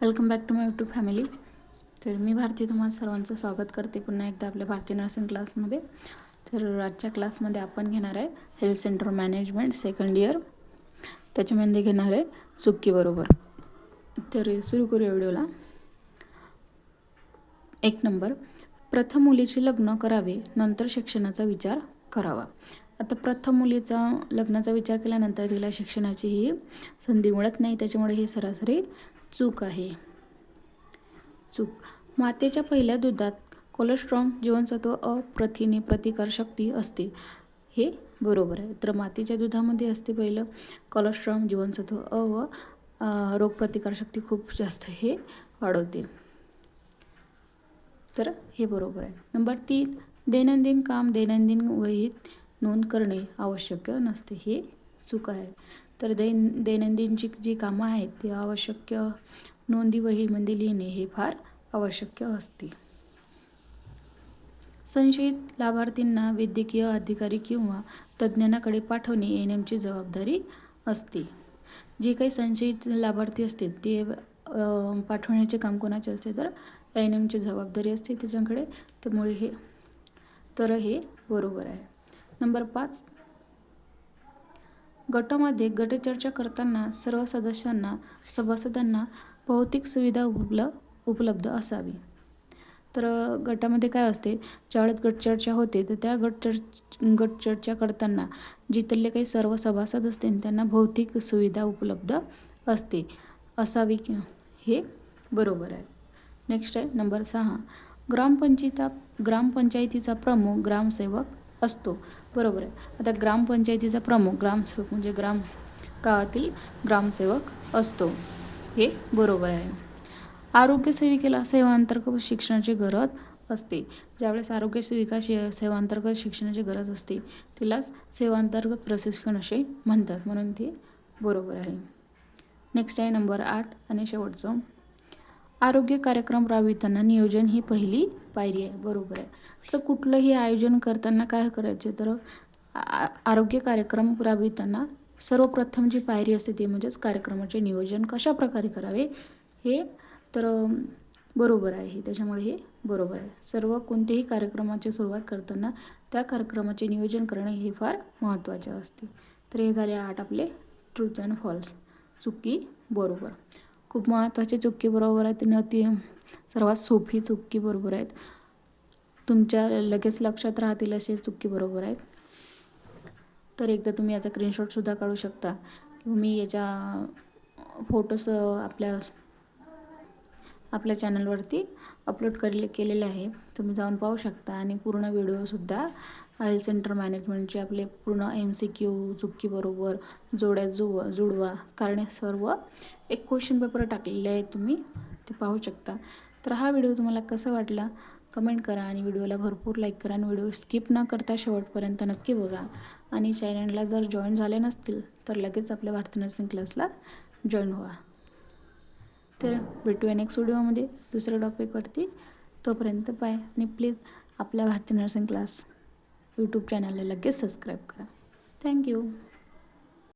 Welcome back to my YouTube family तर मी भारती तुम्हाला सर्वांचं स्वागत करते पुन्हा एकदा आपल्या भारतीय नर्सिंग क्लासमध्ये तर आजच्या क्लासमध्ये आपण घेणार आहे health centre management second year त्याच्यामध्ये घेणार आहे चुकीबरोबर तर सुरू करूया व्हिडिओला. एक नंबर प्रथम मुलीचे लग्न करावे नंतर शिक्षणाचा विचार करावा. आता प्रथम मुलीचा लग्नाचा विचार केल्यानंतर तिला शिक्षणाची ही संधी मिळत नाही. त्याच्यामुळे ही सरासरी चूक आहे. चूक. मातेच्या पहिल्या दुधात कोलेस्ट्रॉम जीवनसत्व अ प्रथिने प्रतिकारशक्ती असते. हे बरोबर आहे. तर मातेच्या दुधामध्ये असते पहिलं कोलेस्ट्रॉम जीवनसत्व अ व रोगप्रतिकारशक्ती खूप जास्त हे वाढवते. तर हे बरोबर आहे. नंबर तीन. दैनंदिन काम दैनंदिन वहीत नोंद करणे आवश्यक नसते हे चूक आहे. तर दैन दैनंदिनची जी कामं आहेत ती आवश्यक नोंदी वहीमध्ये म्हणजे लिहिणे हे फार आवश्यक असते. संशयित लाभार्थींना वैद्यकीय अधिकारी किंवा तज्ज्ञांकडे पाठवणे एन एमची जबाबदारी असते. जे काही संशयित लाभार्थी असतील ते पाठवण्याचे काम कोणाचे असते तर एन एमची जबाबदारी असते त्याच्याकडे. त्यामुळे हे तर हे बरोबर आहे. नंबर पाच. गटामध्ये गटचर्चा करताना सर्व सदस्यांना सभासदांना भौतिक सुविधा उपल उपलब्ध असावी. तर गटामध्ये काय असते? ज्यावेळेस गटचर्चा होते तर त्या गटचर्च गटचर्चा करताना जिथले काही सर्व सभासद असतील त्यांना भौतिक सुविधा उपलब्ध असते. असावी की हे बरोबर आहे. नेक्स्ट आहे नंबर सहा. ग्रामपंचायता ग्रामपंचायतीचा प्रमुख ग्रामसेवक असतो. बरोबर आहे. आता ग्रामपंचायतीचा प्रमुख ग्रामसेवक म्हणजे ग्राम गावातील ग्रामसेवक असतो. हे बरोबर आहे. आरोग्य सेविकेला सेवांतर्गत शिक्षणाची गरज असते. ज्यावेळेस आरोग्य सेविका शे सेवांतर्गत शिक्षणाची गरज असते तिलाच सेवांतर्गत प्रशिक्षण असे म्हणतात. म्हणून ते बरोबर आहे. नेक्स्ट आहे नंबर आठ आणि शेवटचं. आरोग्य कार्यक्रम राबविताना नियोजन ही पहिली पायरी आहे बरोबर आहे. तर कुठलंही आयोजन करताना काय करायचे? तर आरोग्य कार्यक्रम राबविताना सर्वप्रथम जी पायरी असते ती म्हणजेच कार्यक्रमाचे नियोजन कशा प्रकारे करावे हे तर बरोबर आहे. त्याच्यामुळे हे बरोबर आहे. सर्व कोणत्याही कार्यक्रमाची सुरुवात करताना त्या कार्यक्रमाचे नियोजन करणे हे फार महत्त्वाचे असते. तर हे झाले आठ आपले ट्रूथ अँड फॉल्स चुकी बरोबर. खूप महत्त्वाची चुकी बरोबर आहेत आणि अति सर्वात सोपी चुकी बरोबर आहेत. तुमच्या लगेच लक्षात राहतील असे चुकी बरोबर आहेत. तर एकदा तुम्ही याचा स्क्रीनशॉटसुद्धा काढू शकता. मी याच्या फोटोज आपल्या आपल्या चॅनलवरती अपलोड करले केलेले आहे. तुम्ही जाऊन पाहू शकता. आणि पूर्ण व्हिडिओसुद्धा हेल्थ सेंटर मॅनेजमेंटचे आपले पूर्ण एम सी क्यू चुकीबरोबर जोड्या जुव जुडवा कारणे सर्व एक क्वेश्चन पेपर टाकलेले आहे तुम्ही ते पाहू शकता. तर हा व्हिडिओ तुम्हाला कसा वाटला? कमेंट करा आणि व्हिडिओला भरपूर लाईक करा आणि व्हिडिओ स्किप न करता शेवटपर्यंत नक्की बघा. आणि चॅनलला जर जॉईन झाले नसतील तर लगेच आपल्या भारतनाट्यम नर्सिंग क्लासला जॉईन व्हा. तर भेटूया नेक्स्ट व्हिडिओमध्ये दुसऱ्या टॉपिकवरती तोपर्यंत बाय आणि प्लीज आपल्या भारती नर्सिंग क्लास यूट्यूब चॅनलला लगेच सबस्क्राईब करा. थँक्यू